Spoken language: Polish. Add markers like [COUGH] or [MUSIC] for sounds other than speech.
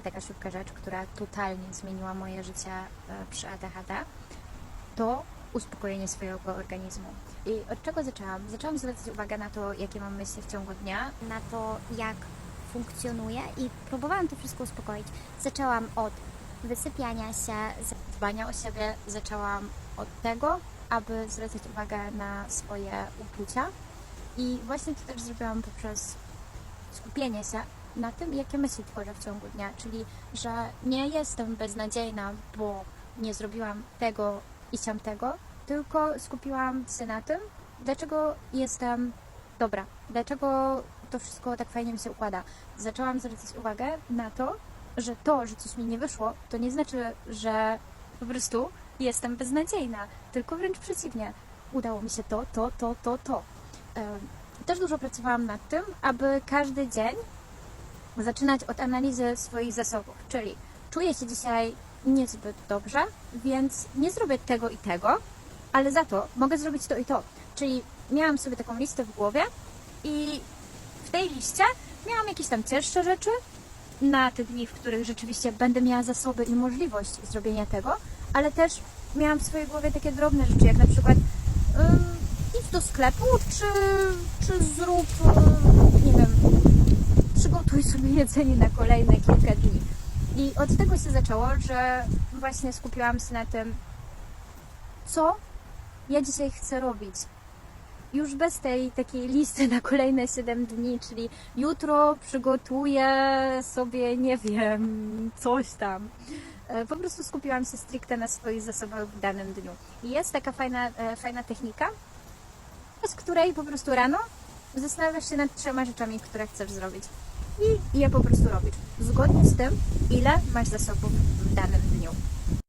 taka szybka rzecz, która totalnie zmieniła moje życie e, przy ADHD, to uspokojenie swojego organizmu. I od czego zaczęłam? Zaczęłam zwracać uwagę na to, jakie mam myśli w ciągu dnia. na to, jak funkcjonuje i próbowałam to wszystko uspokoić. Zaczęłam od wysypiania się, Dbania o siebie zaczęłam od tego, aby zwracać uwagę na swoje uczucia. I właśnie to też zrobiłam poprzez skupienie się na tym, jakie myśli tworzę w ciągu dnia. Czyli, że nie jestem beznadziejna, bo nie zrobiłam tego i tamtego, tylko skupiłam się na tym, dlaczego jestem dobra, dlaczego to wszystko tak fajnie mi się układa. Zaczęłam zwracać uwagę na to, że to, że coś mi nie wyszło, to nie znaczy, że po prostu jestem beznadziejna, tylko wręcz przeciwnie. Udało mi się to, to, to, to, to. Też dużo pracowałam nad tym, aby każdy dzień zaczynać od analizy swoich zasobów, czyli czuję się dzisiaj niezbyt dobrze, więc nie zrobię tego i tego, ale za to mogę zrobić to i to. Czyli miałam sobie taką listę w głowie i w tej liście miałam jakieś tam cięższe rzeczy na te dni, w których rzeczywiście będę miała zasoby i możliwość zrobienia tego, ale też miałam w swojej głowie takie drobne rzeczy, jak na przykład idź do sklepu, czy, czy zrób, przygotuj sobie [LAUGHS] jedzenie na kolejne kilka dni. I od tego się zaczęło, że właśnie skupiłam się na tym, co ja dzisiaj chcę robić. Już bez tej takiej listy na kolejne 7 dni, czyli jutro przygotuję sobie, nie wiem, coś tam. E, Po prostu skupiłam się stricte na swoich zasobach w danym dniu. I jest taka fajna, e, fajna technika, z której po prostu rano zastanawiasz się nad trzema rzeczami, które chcesz zrobić. I je po prostu robisz. Zgodnie z tym, ile masz zasobów w danym dniu.